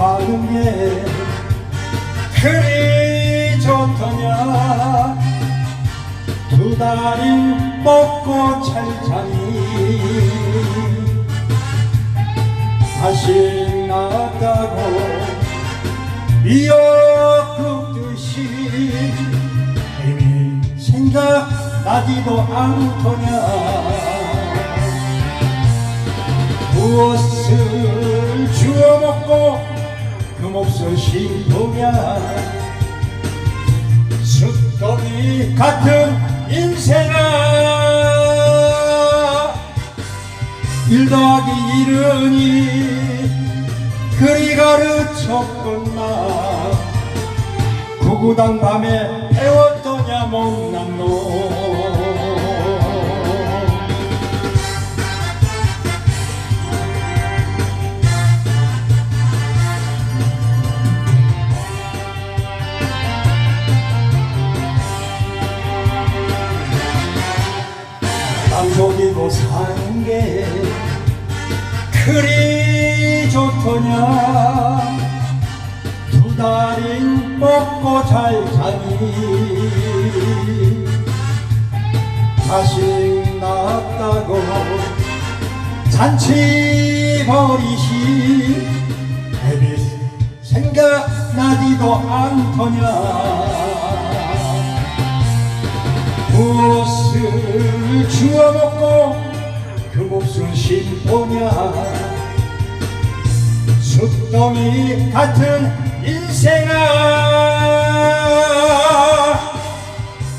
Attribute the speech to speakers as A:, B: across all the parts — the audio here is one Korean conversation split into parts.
A: 사는 게 그리 좋더냐? 두 다리 먹고 잘 자니? 다시 나왔다고 미역국듯이 이미 생각나지도 않더냐? 무엇을 주워 먹고 그 몫을 씹으냐 숫더미 같은 인생아. 일 더하기 일은이 그리 가르쳤건만 구구단 밤에 배웠더냐 못난 놈 사는 게 그리 좋더냐? 두 달인 먹고 잘 자니? 자식 낳았다고 잔치 버리시 애비 생각나지도 않더냐 무엇을 주워 먹고 그 몫을 씹으냐? 숫더미 같은 인생아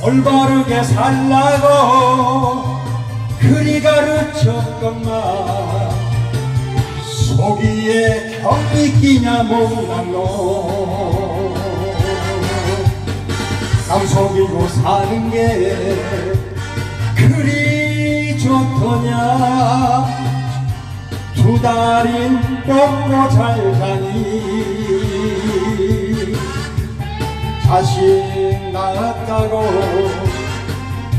A: 올바르게 살라고 그리 가르쳤건만. 속이에 경이 끼냐 못난 놈 남속이고 사는 게 좋더냐? 두 달인 먹고 잘 가니. 자식 낳았다고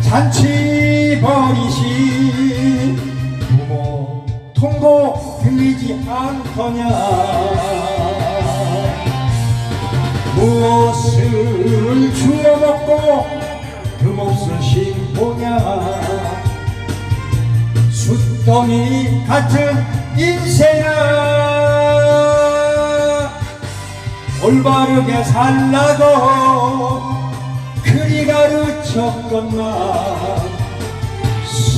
A: 잔치 버리시 부모 통도 들리지 않더냐? 무엇을 숫덩이 같은 인생아 올바르게 살라고 그리 가르쳤건만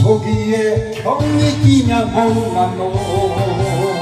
A: 속이에 경이 끼냐 못난 놈